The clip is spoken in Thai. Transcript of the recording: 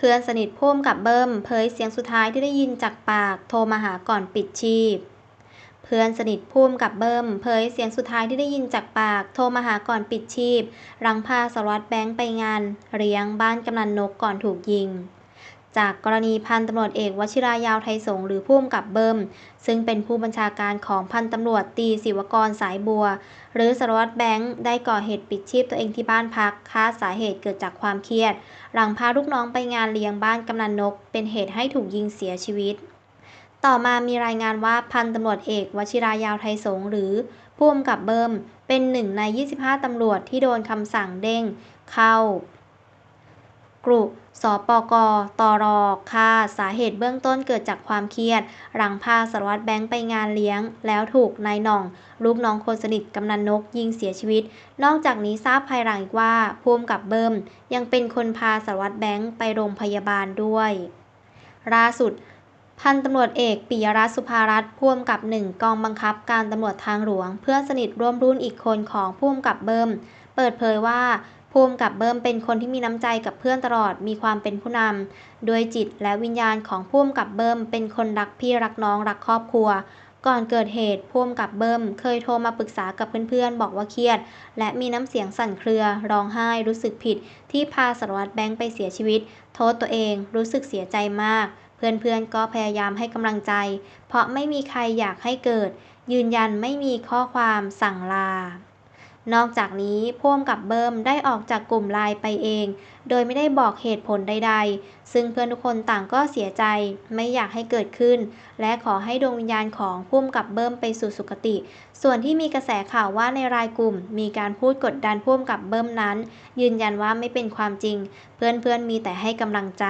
เพื่อนสนิทพุ่มกับเบิ้มเผยเสียงสุดท้ายที่ได้ยินจากปากโทรมาหาก่อนปิดชีพ เพื่อนสนิทพุ่มกับเบิ้มเผยเสียงสุดท้ายที่ได้ยินจากปากโทรมาหาก่อนปิดชีพ รังพาสารวัตรแบงค์ไปงานเลี้ยงบ้านกำนันนกก่อนถูกยิง จากกรณีพันตำรวจเอกวชิรายาวไทยสงหรือพุ่มกับเบิ้ม ซึ่งเป็นผู้บัญชาการของพันตำรวจตีศิวกรสายบัว หรือสารวัตรแบงค์ได้ก่อเหตุปิดชีพตัวเองที่บ้านพักคาดสาเหตุเกิดจากความเครียด หลังพาลูกน้องไปงานเลี้ยงบ้านกำนันนก เป็นเหตุให้ถูกยิงเสียชีวิต ต่อมามีรายงานว่าพันตำรวจเอกวชิรายาวไทยสงหรือผู้กำกับเบิ้มเป็นหนึ่งใน 25 ตำรวจที่โดนคำสั่งเด้งเข้า กรุ สปก ตร ค่าสาเหตุเบื้องต้นเกิดจากความเครียด หลังพาสารวัตรแบงค์ไปงานเลี้ยง แล้วถูกนายหน่อง ลูกน้องคนสนิทกำนันนกยิงเสียชีวิต นอกจากนี้ทราบภายหลังอีกว่าผู้กำกับเบิ้ม ยังเป็นคนพาสารวัตรแบงค์ไปโรงพยาบาลด้วยล่าสุดพันตำรวจเอกปิยรัตน์สุภารัตน์ผู้กำกับหนึ่งกองบังคับการตำรวจทางหลวง เพื่อนสนิทร่วมรุ่นอีกคนของผู้กำกับเบิ้ม เปิดเผยว่าผู้กำกับเบิ้มเป็นคนที่มีน้ำใจกับเพื่อนตลอดมีความเป็นผู้นำโดยจิตและวิญญาณของผู้กำกับเบิ้มเป็นคนรักพี่รักน้องรักครอบครัว ก่อนเกิดเหตุผู้กำกับเบิ้มเคยโทรมาปรึกษากับเพื่อนๆ บอกว่าเครียด และมีน้ำเสียงสั่นเครือ ร้องไห้รู้สึกผิด ที่พาสารวัตรแบงค์ไปเสียชีวิต โทษตัวเองรู้สึกเสียใจมากเพื่อนๆ ก็พยายามให้กำลังใจ เพราะไม่มีใครอยากให้เกิด ยืนยันไม่มีข้อความสั่งลา นอกจากนี้พ่วงกับเบิ้มได้ออกจากกลุ่มไลน์ไปเอง โดยไม่ได้บอกเหตุผลใดๆ ซึ่งเพื่อนทุกคนต่างก็เสียใจไม่อยากให้เกิดขึ้น และขอให้ดวงวิญญาณของพุ่มกับเบิ้มไปสู่สุคติ ส่วนที่มีกระแสข่าวว่าในรายกลุ่ม มีการพูดกดดันพุ่มกับเบิ้มนั้น ยืนยันว่าไม่เป็นความจริง เพื่อนๆมีแต่ให้กำลังใจ